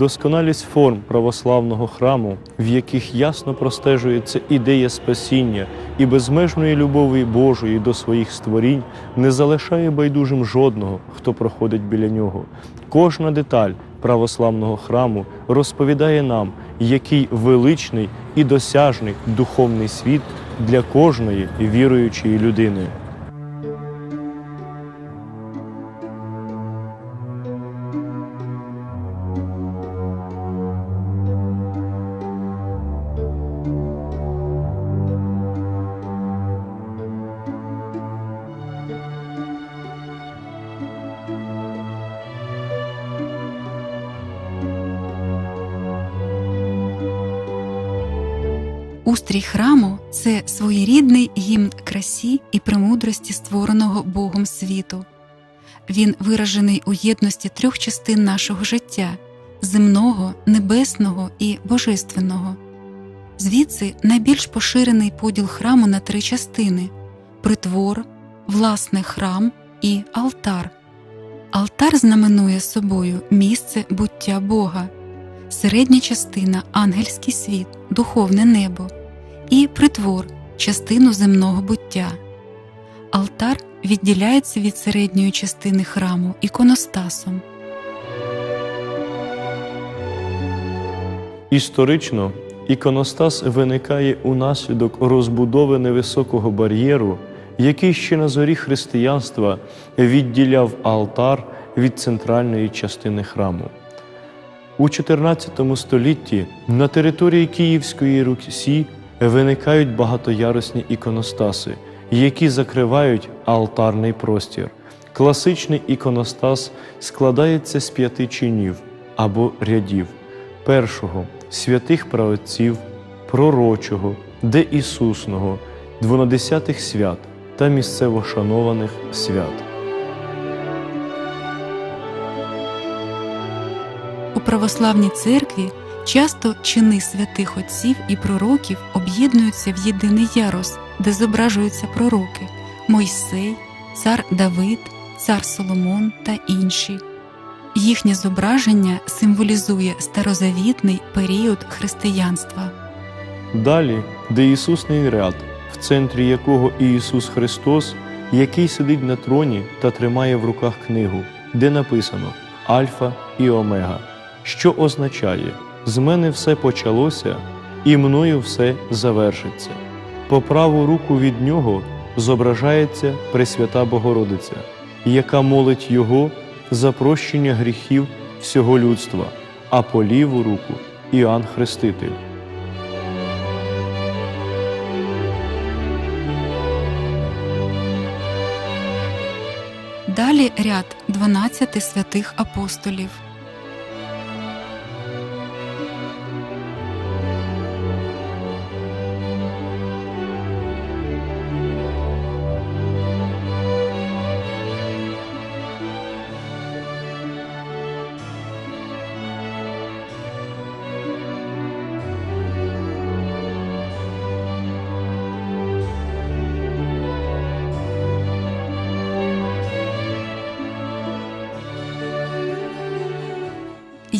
досконалість форм православного храму, в яких ясно простежується ідея спасіння і безмежної любові Божої до своїх створінь, не залишає байдужим жодного, хто проходить біля нього. Кожна деталь православного храму розповідає нам, який величний і досяжний духовний світ для кожної віруючої людини. Устрій храму це своєрідний гімн красі і премудрості створеного Богом світу. Він виражений у єдності трьох частин нашого життя земного, небесного і божественного. Звідси найбільш поширений поділ храму на три частини притвор, власне храм і алтар. Алтар знаменує собою місце буття Бога, середня частина ангельський світ, духовне небо, і притвор частину земного буття. Алтар відділяється від середньої частини храму іконостасом. Історично іконостас виникає унаслідок розбудови невисокого бар'єру, який ще на зорі християнства відділяв алтар від центральної частини храму. У XIV столітті на території Київської Русі виникають багатоярусні іконостаси, які закривають алтарний простір. Класичний іконостас складається з п'яти чинів або рядів першого святих праотців, пророчого, деісусного, двонадесятих свят та місцево шанованих свят. У православній церкві часто чини святих отців і пророків об'єднуються в єдиний ярус, де зображуються пророки Мойсей, цар Давид, цар Соломон та інші. Їхнє зображення символізує старозавітний період християнства. Далі деісусний ряд, в центрі якого Ісус Христос, який сидить на троні та тримає в руках книгу, де написано Альфа і Омега, що означає з мене все почалося, і мною все завершиться. По праву руку від нього зображається Пресвята Богородиця, яка молить Його за прощення гріхів всього людства, а по ліву руку Іоанн Хреститель. Далі ряд 12 святих апостолів.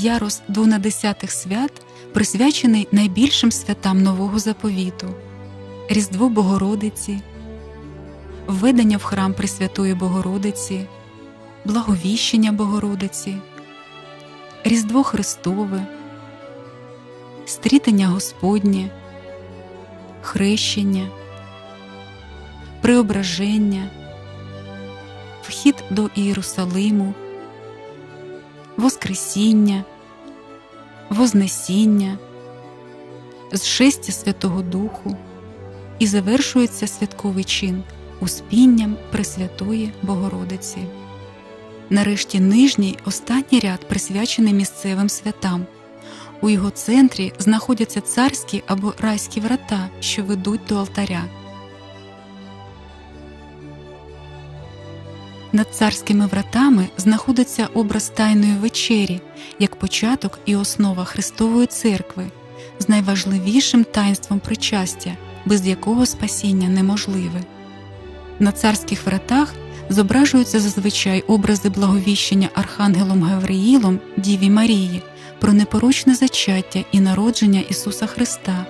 Ярус двонадесятих свят присвячений найбільшим святам нового заповіту Різдву Богородиці, введення в храм Пресвятої Богородиці, благовіщення Богородиці, Різдво Христове, стрітення Господнє, хрещення, преображення, вхід до Ієрусалиму. Воскресіння, Вознесіння, зшестя Святого Духу і завершується святковий чин успінням Пресвятої Богородиці. Нарешті нижній останній ряд присвячений місцевим святам. У його центрі знаходяться царські або райські врата, що ведуть до алтаря. Над царськими вратами знаходиться образ Тайної вечері як початок і основа Христової церкви з найважливішим таїнством причастя, без якого спасіння неможливе. На царських вратах зображуються зазвичай образи благовіщення Архангелом Гавриїлом Діві Марії, про непорочне зачаття і народження Ісуса Христа,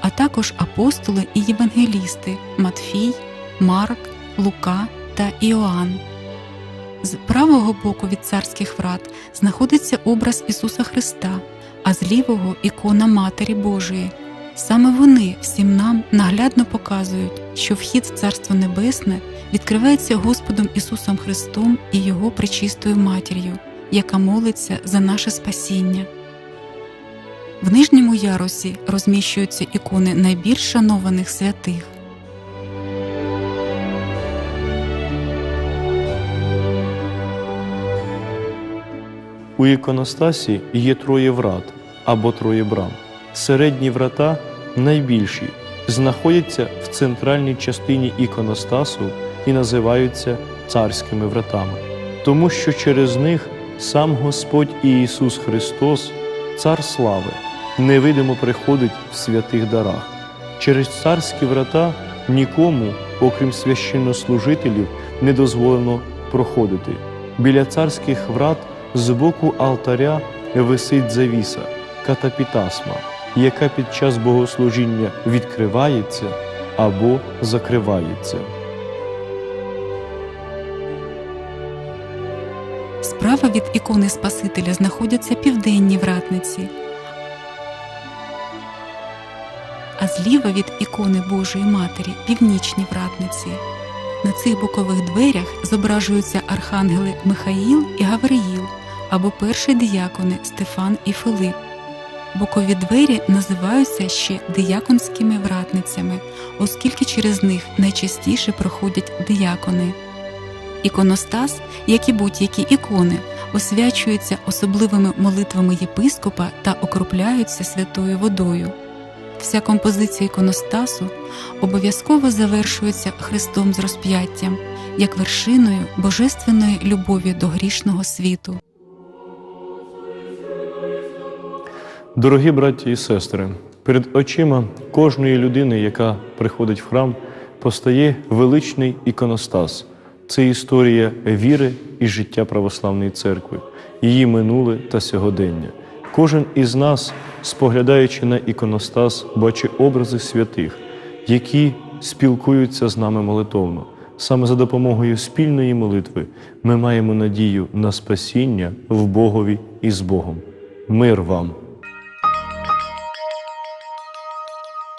а також апостоли і євангелісти Матфій, Марк, Лука та Іоанн. З правого боку від царських врат знаходиться образ Ісуса Христа, а з лівого ікона Матері Божої. Саме вони всім нам наглядно показують, що вхід в Царство Небесне відкривається Господом Ісусом Христом і Його пречистою матір'ю, яка молиться за наше спасіння. В нижньому ярусі розміщуються ікони найбільш шанованих святих. У іконостасі є троє врат або троє брам. Середні врата найбільші, знаходяться в центральній частині іконостасу і називаються царськими вратами, тому що через них сам Господь Ісус Христос, Цар слави, невидимо приходить в святих дарах. Через царські врата нікому, окрім священнослужителів, не дозволено проходити. Біля царських врат з боку алтаря висить завіса, катапітасма, яка під час богослужіння відкривається або закривається. Справа від ікони Спасителя знаходяться південні вратниці, а зліва від ікони Божої Матері північні вратниці. На цих бокових дверях зображуються архангели Михаїл і Гавриїл або перші діякони Стефан і Филип. Бокові двері називаються ще дияконськими вратницями, оскільки через них найчастіше проходять диякони. Іконостас, як і будь-які ікони, освячуються особливими молитвами єпископа та окропляються святою водою. Вся композиція іконостасу обов'язково завершується Христом з розп'яттям як вершиною божественної любові до грішного світу. Дорогі браті і сестри, перед очима кожної людини, яка приходить в храм, постає величний іконостас. Це історія віри і життя православної церкви, її минуле та сьогодення. Кожен із нас, споглядаючи на іконостас, бачить образи святих, які спілкуються з нами молитовно. Саме за допомогою спільної молитви ми маємо надію на спасіння в Богові і з Богом. Мир вам!